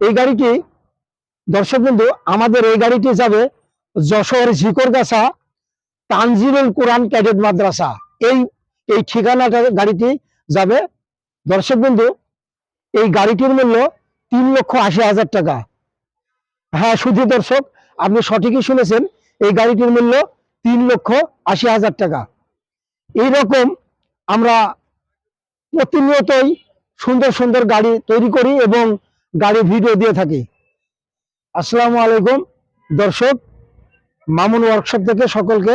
এই গাড়িটি, দর্শক বন্ধু, আমাদের এই গাড়িটি যাবে যশোর ঝিকরগাছা তানজিরুল কোরআন ক্যাডেট মাদ্রাসা। এই এই ঠিকানাটা গাড়িটি যাবে। দর্শক বন্ধু, এই গাড়িটির মূল্য তিন লক্ষ আশি হাজার টাকা। হ্যাঁ শুধু দর্শক, আপনি সঠিকই শুনেছেন, এই গাড়িটির মূল্য তিন লক্ষ আশি হাজার টাকা। এই রকম আমরা প্রতিনিয়তই সুন্দর সুন্দর গাড়ি তৈরি করি এবং গাড়ি ভিডিও দিয়ে থাকি। আসসালামু আলাইকুম, দর্শক, মামুন ওয়ার্কশপ থেকে সকলকে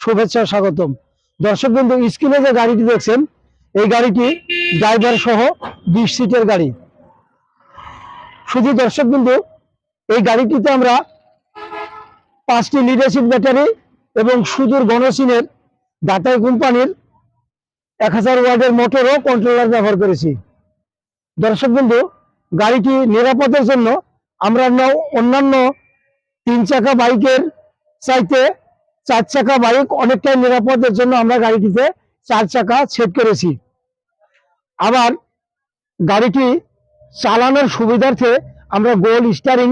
শুভেচ্ছা স্বাগতম। দর্শক বন্ধু স্ক্রিনে যে গাড়িটি দেখছেন, এই গাড়িটি ড্রাইভার সহ বিশ সিটের গাড়ি। শুধু দর্শক বিন্দু, এই গাড়িটিতে আমরা পাঁচটি লিডারশিপ ব্যাটারি এবং সুদূর গণসিনের দাতাই কোম্পানির এক হাজার ওয়ার্ডের মোটর ও কন্ট্রোলার ব্যবহার করেছি। দর্শক বিন্দু গাড়িটি নিরাপদের জন্য আমরা অন্যান্য তিন চাকা বাইকের চাইতে চার চাকা বাইক অনেকটাই নিরাপদের জন্য আমরা গাড়িটিতে চার চাকা সেট করেছি। আবার গাড়িটি চালানোর সুবিধার্থে আমরা গোল স্টারিং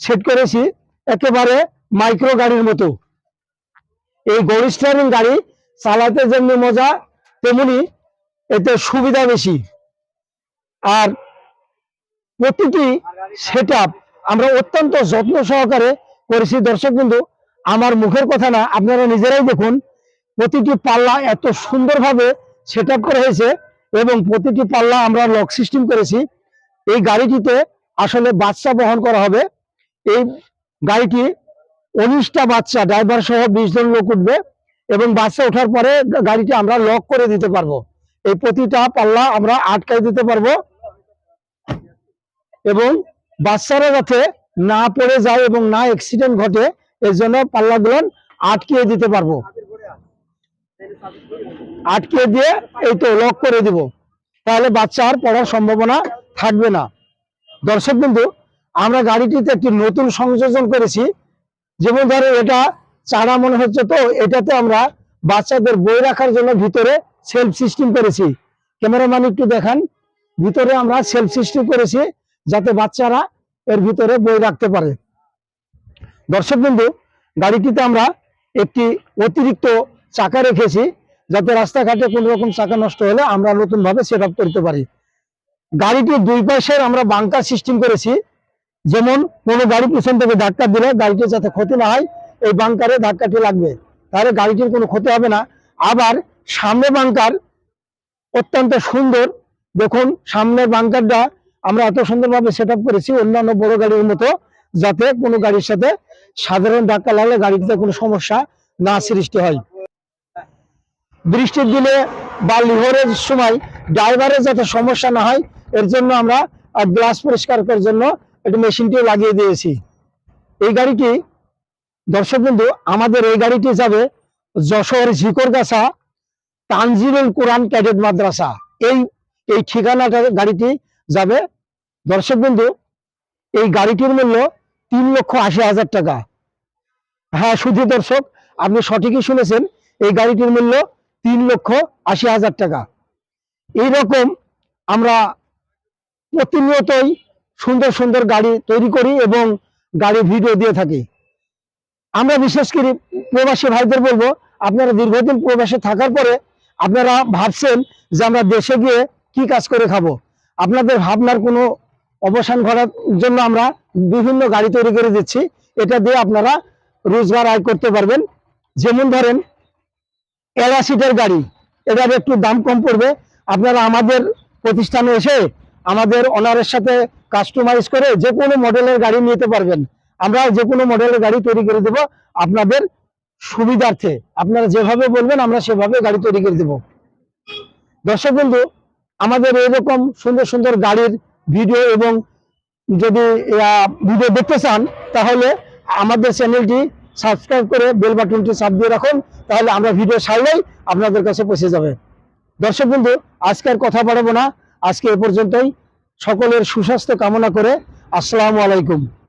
সেট করেছি, একেবারে মাইক্রো গাড়ির মতো। এই গোল স্টারিং গাড়ি চালাতে যেমনি মজা, তেমনি এতে সুবিধা বেশি। আর প্রতিটি সেট আমরা অত্যন্ত যত্ন সহকারে করেছি। দর্শক বিন্দু, আমার মুখের কথা না, আপনারা নিজেরাই দেখুন, প্রতিটি পাল্লা এত সুন্দরভাবে সেট করা হয়েছে এবং প্রতিটি পাল্লা আমরা লক সিস্টেম করেছি। এই গাড়িটিতে আসলে বাচ্চা বহন করা হবে। এই গাড়িটি উনিশটা বাচ্চা ড্রাইভার সহ বিশ জন লোক উঠবে এবং বাচ্চা ওঠার পরে গাড়িটি আমরা লক করে দিতে পারব। এই প্রতিটা পাল্লা আমরা আটকাই দিতে পারব। এবং বাচ্চারা যাতে না পড়ে যায় এবং না অ্যাক্সিডেন্ট ঘটে এর জন্য পাল্লাগুলো আটকিয়ে দিতে পারব। আটকিয়ে দিয়ে এই তো লক করে দিব। তাহলে বাচ্চা আর পড়ার সম্ভাবনা থাকবে না। দর্শক বিন্দু আমরা গাড়িটিতে একটি নতুন সংযোজন করেছি। যেমন ধরো, এটা চারা মনে হচ্ছে তো, এটাতে আমরা বাচ্চাদের বই রাখার জন্য ভিতরে সেলফ সিস্টেম করেছি। ক্যামেরাম্যান একটু দেখান। ভিতরে আমরা সেলফ সিস্টেম করেছি। যাতে বাচ্চারা এর ভিতরে বই রাখতে পারে। দর্শক বিন্দু গাড়িটিতে আমরা একটি অতিরিক্ত চাকা রেখেছি, যাতে রাস্তাঘাটে কোনো রকম চাকা নষ্ট হলে আমরা নতুন ভাবে সেট করতে পারি। গাড়িটির দুই পাশের আমরা বাংকার সিস্টেম করেছি, যেমন কোনো গাড়ি পিছন থেকে ধাক্কা দিলে গাড়িটির যাতে ক্ষতি না হয়, এই বাংকারে ধাক্কাটি লাগবে। তাহলে গাড়িটির কোনো ক্ষতি হবে না। আবার সামনে বাংকার অত্যন্ত সুন্দর। দেখুন, সামনের বাংকারটা আমরা এত সুন্দরভাবে সেট করেছি, অন্যান্য বড় গাড়ির মতো, যাতে কোনো গাড়ির সাথে সাধারণ ধাক্কা লাগলে গাড়িতে কোনো সমস্যা না সৃষ্টি হয়। বৃষ্টির দিনে বা লিহরের সময় ড্রাইভারের যাতে সমস্যা না হয়, এর জন্য আমরা গ্লাস পরিষ্কার করার জন্য একটি মেশিনটি লাগিয়ে দিয়েছি। এই গাড়িটি, দর্শক বন্ধু, আমাদের এই গাড়িটি যাবে যশোর ঝিকরগাছা তানজিরুল কোরআন ক্যাডেট মাদ্রাসা। এই এই ঠিকানাটা গাড়িটি যাবে দর্শক বন্ধু, এই গাড়িটির মূল্য তিন লক্ষ আশি হাজার টাকা। হ্যাঁ শুধু দর্শক, আপনি সঠিকই শুনেছেন, এই গাড়িটির মূল্য তিন লক্ষ আশি হাজার টাকা। এই রকম আমরা প্রতিনিয়তই সুন্দর সুন্দর গাড়ি তৈরি করি এবং গাড়ি ভিডিও দিয়ে থাকি। আমরা বিশেষ করে প্রবাসী ভাইদের বলব, আপনারা দীর্ঘদিন প্রবাসে থাকার পরে আপনারা ভাবছেন যে আমরা দেশে গিয়ে কি কাজ করে খাব। আপনাদের ভাবনার কোনো অবসান করার জন্য আমরা বিভিন্ন গাড়ি তৈরি করে দিচ্ছি। এটা দিয়ে আপনারা রোজগার আয় করতে পারবেন। যেমন ধরেন এলা সিটের গাড়ি, এটার একটু দাম কম পড়বে। আপনারা আমাদের প্রতিষ্ঠানে এসে আমাদের অনারের সাথে কাস্টমাইজ করে যে কোনো মডেলের গাড়ি নিতে পারবেন। আমরা যে কোনো মডেলের গাড়ি তৈরি করে দেব আপনাদের সুবিধার্থে। আপনারা যেভাবে বলবেন, আমরা সেভাবে গাড়ি তৈরি করে দেব। দর্শক বন্ধু, আমাদের এরকম সুন্দর সুন্দর গাড়ির ভিডিও এবং যদি ভিডিও দেখতে চান, তাহলে আমাদের চ্যানেলটি সাবস্ক্রাইব করে বেল বাটনটি চাপ দিয়ে রাখুন, তাহলে আমরা ভিডিও সারলেই আপনাদের কাছে পৌঁছে যাবে। দর্শক বন্ধু, আজকে আর কথা বাড়াবো না। আজকে এ পর্যন্তই। সকলের সুস্বাস্থ্য কামনা করে। আসসালামু আলাইকুম।